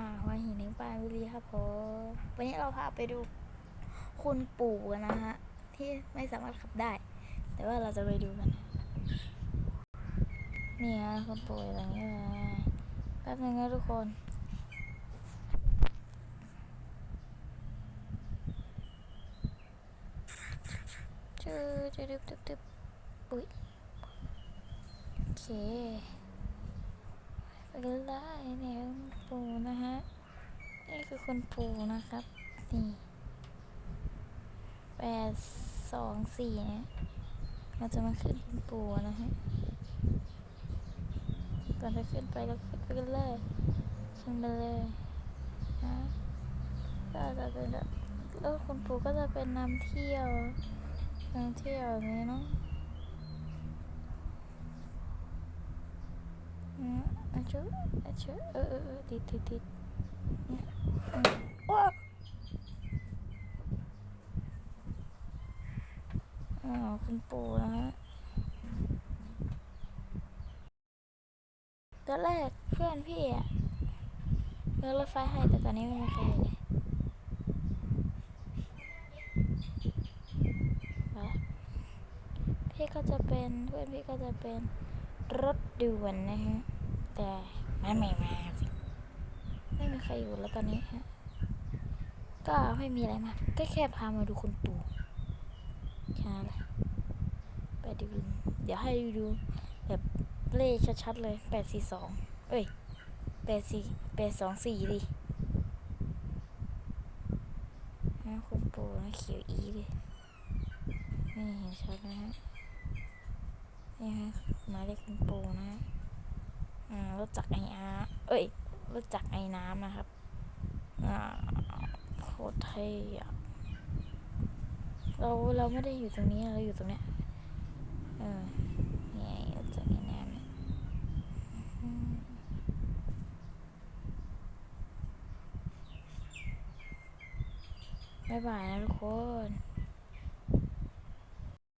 อ่าหัวหินแห่งปราบุรีครับผมวันนี้เราพาไปดูคุณปู่นะฮะ ที่ไม่สามารถขับได้ แต่ว่าเราจะไปดูกัน นี่ฮะคุณปู่อย่างนี้เลยแป๊บนึงนะทุกคนจืดจืดดึบดึบดึบอุ้ยโอเค กันเลยเนี่ยคุณปู่นะฮะ นี่คือคุณปู่นะครับ นี่แปดสองสี่เนี่ยเราจะมาขึ้นคุณปู่นะฮะ ก่อนจะขึ้นไปเราขึ้นไปกันเลยขึ้นไปเลยฮะก็จะเป็นแบบแล้วคุณปู่ก็จะเป็นนำเที่ยวนำเที่ยวนี้เนาะอืม อาชุอาชุเออเออเออติดติดติดเนี่ยอืมว้าอ๋อคุณปู่นะฮะตอนแรกเพื่อนพี่อะเลือกรถไฟให้แต่ตอนนี้ไม่มีใครเลยเลยมาละพี่ก็จะเป็นเพื่อนพี่ก็จะเป็นรถด่วนนะฮะ แต่มันไม่มาสิไม่มีใครอยู่แล้วตอนนี้ฮะก็ไม่มีอะไรมากก็แค่พามาดูคุณปู่แค่นั้นแหละไปดูเดี๋ยวให้ดูแบบเลขชัดๆเลยแปดสี่สองเอ้ยแปดสี่แปดสองสี่ดินะคุณปู่นะเขียวอีเลยนี่เห็นชัดนะฮะนี่ฮะหมายเลขคุณปู่นะฮะ รถจักไอ้อาเอ้ยรถจักไอ้น้ำนะครับโคตรเท่อะเราเราไม่ได้อยู่ตรงนี้เราอยู่ตรงเนี้ยเออนี่ไงรถจักไอ้น้ำเนี่ยอืมบ๊ายบายนะทุกคน